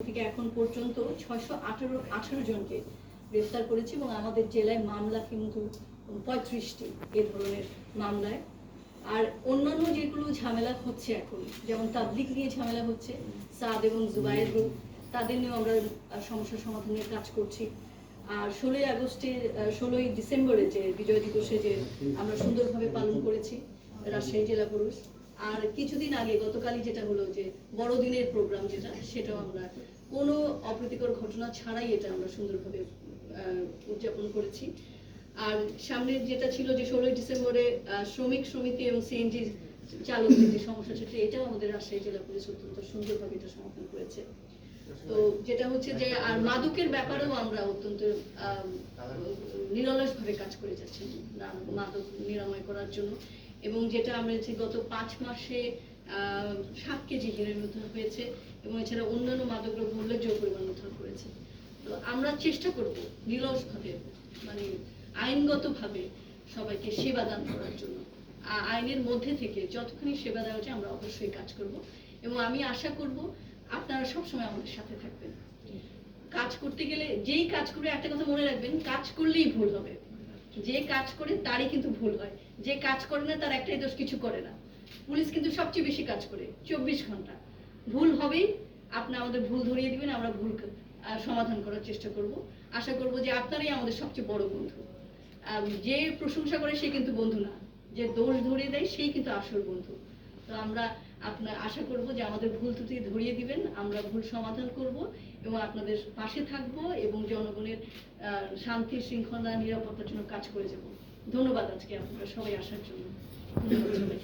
থেকে এখন পর্যন্ত ছয়শো আঠারো আঠারো জনকে গ্রেফতার করেছি এবং আমাদের জেলায় মামলা কিন্তু পঁয়ত্রিশটি এ ধরনের মামলায়। আর অন্যান্য যেগুলো ঝামেলা হচ্ছে এখন যেমন তাবলিক নিয়ে ঝামেলা হচ্ছে সাদ এবং জুবাইর গ্রুপ তাদের নিয়েও আমরা সমস্যা সমাধানের কাজ করছি। আর ষোলোই আগস্টে ষোলোই ডিসেম্বরে যে বিজয় দিবসে যে আমরা সুন্দরভাবে পালন করেছি রাজশাহী জেলা পুরুষ আর কিছুদিন আগে, গতকালই যেটা হলো যে বড়দিনের প্রোগ্রাম যেটা, সেটাও আমরা কোনো অপ্রীতিকর ঘটনা ছাড়াই এটা আমরা সুন্দরভাবে উদযাপন করেছি। আর সামনে যেটা ছিল যে ষোলোই ডিসেম্বরে শ্রমিক সমিতি এবং সিএনজি চালকদের যে সমস্যা সেটা, এটাও আমাদের রাজশাহী জেলা পুলিশ অত্যন্ত সুন্দরভাবে এটা সমাধান করেছে। তো যেটা হচ্ছে যে, আর মাদকের ব্যাপারেও আমরা অত্যন্ত নিরলস ভাবে কাজ করে যাচ্ছি মাদক নিরাময় করার জন্য। এবং যেটা আমরা যে গত পাঁচ মাসে সাত কেজি হিরোইন উদ্ধার হয়েছে এবং এছাড়া অন্যান্য মাদক দ্রব্য উল্লেখযোগ্য পরিমাণ উদ্ধার করেছে তো আমরা চেষ্টা করব নিরলস ভাবে মানে আইনগতভাবে সবাইকে সেবা দান করার জন্য। আইনের মধ্যে থেকে যতখানি সেবা দেওয়া যায় আমরা অবশ্যই কাজ করব এবং আমি আশা করব আপনারা সবসময় আমাদের সাথে থাকবেন। কাজ করতে গেলে যেই কাজ করে একটা কথা মনে রাখবেন, কাজ করলেই ভুল হবে। যে কাজ করে তারই কিন্তু ভুল হয়। যে কাজ করে না তার একটাই দোষ কিছু করে না। পুলিশ কিন্তু সবচেয়ে বেশি কাজ করে চব্বিশ ঘণ্টা। ভুল হবেই আপনি আমাদের ভুল ধরিয়ে দিবেন আমরা ভুল সমাধান করার চেষ্টা করব। আশা করব যে আপনারাই আমাদের সবচেয়ে বড় বন্ধু। যে প্রশংসা করে সে কিন্তু বন্ধু না। যে দোষ ধরিয়ে দেয় সেই কিন্তু আসল বন্ধু। তো আমরা আপনার আশা করব যে আমাদের ভুল ত্রুটি ধরিয়ে দিবেন আমরা ভুল সমাধান করব এবং আপনাদের পাশে থাকব এবং আহ, শান্তি শৃঙ্খলা নিরাপত্তার জন্য কাজ করে যাব ধন্যবাদ আজকে আপনারা সবাই আসার জন্য ধন্যবাদ।